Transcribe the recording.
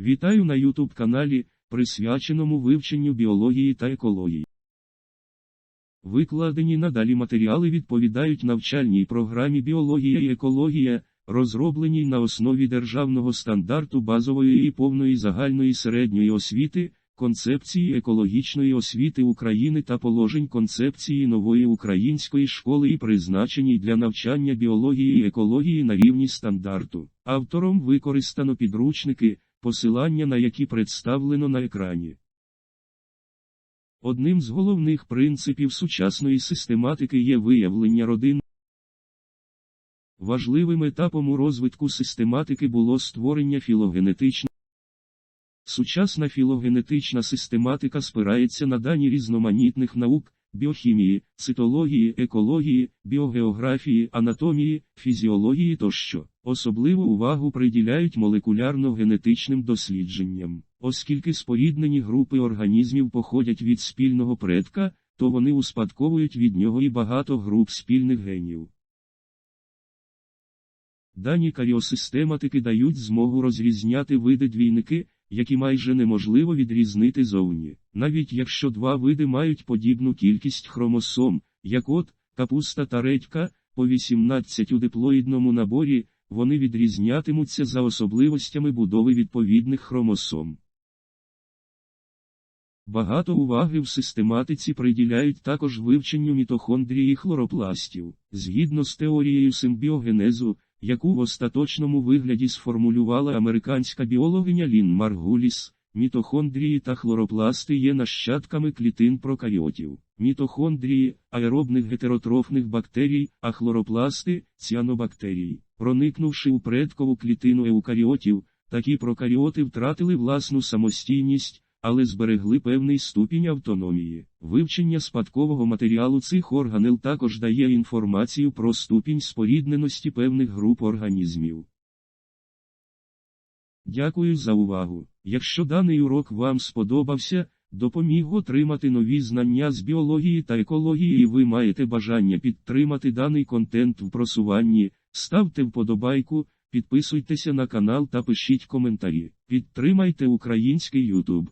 Вітаю на YouTube каналі, присвяченому вивченню біології та екології. Викладені надалі матеріали відповідають навчальній програмі Біологія і екологія, розробленій на основі державного стандарту базової і повної загальної середньої освіти, концепції екологічної освіти України та положень концепції нової української школи і призначеній для навчання біології і екології на рівні стандарту. Автором використано підручники, посилання на які представлено на екрані. Одним з головних принципів сучасної систематики є виявлення родин. Важливим етапом у розвитку систематики було створення філогенетичної. Сучасна філогенетична систематика спирається на дані різноманітних наук, біохімії, цитології, екології, біогеографії, анатомії, фізіології тощо. Особливу увагу приділяють молекулярно-генетичним дослідженням. Оскільки споріднені групи організмів походять від спільного предка, то вони успадковують від нього і багато груп спільних генів. Дані каріосистематики дають змогу розрізняти види двійники, які майже неможливо відрізнити зовні, навіть якщо два види мають подібну кількість хромосом, як от, капуста та редька, по 18 у диплоїдному наборі, вони відрізнятимуться за особливостями будови відповідних хромосом. Багато уваги в систематиці приділяють також вивченню мітохондрії хлоропластів, згідно з теорією симбіогенезу, яку в остаточному вигляді сформулювала американська біологиня Лін Маргуліс. Мітохондрії та хлоропласти є нащадками клітин прокаріотів. Мітохондрії аеробних гетеротрофних бактерій, а хлоропласти ціанобактерій. Проникнувши у предкову клітину еукаріотів, такі прокаріоти втратили власну самостійність, але зберегли певний ступінь автономії. Вивчення спадкового матеріалу цих органел також дає інформацію про ступінь спорідненості певних груп організмів. Дякую за увагу. Якщо даний урок вам сподобався, допоміг отримати нові знання з біології та екології і ви маєте бажання підтримати даний контент в просуванні, ставте вподобайку, підписуйтеся на канал та пишіть коментарі. Підтримайте український YouTube.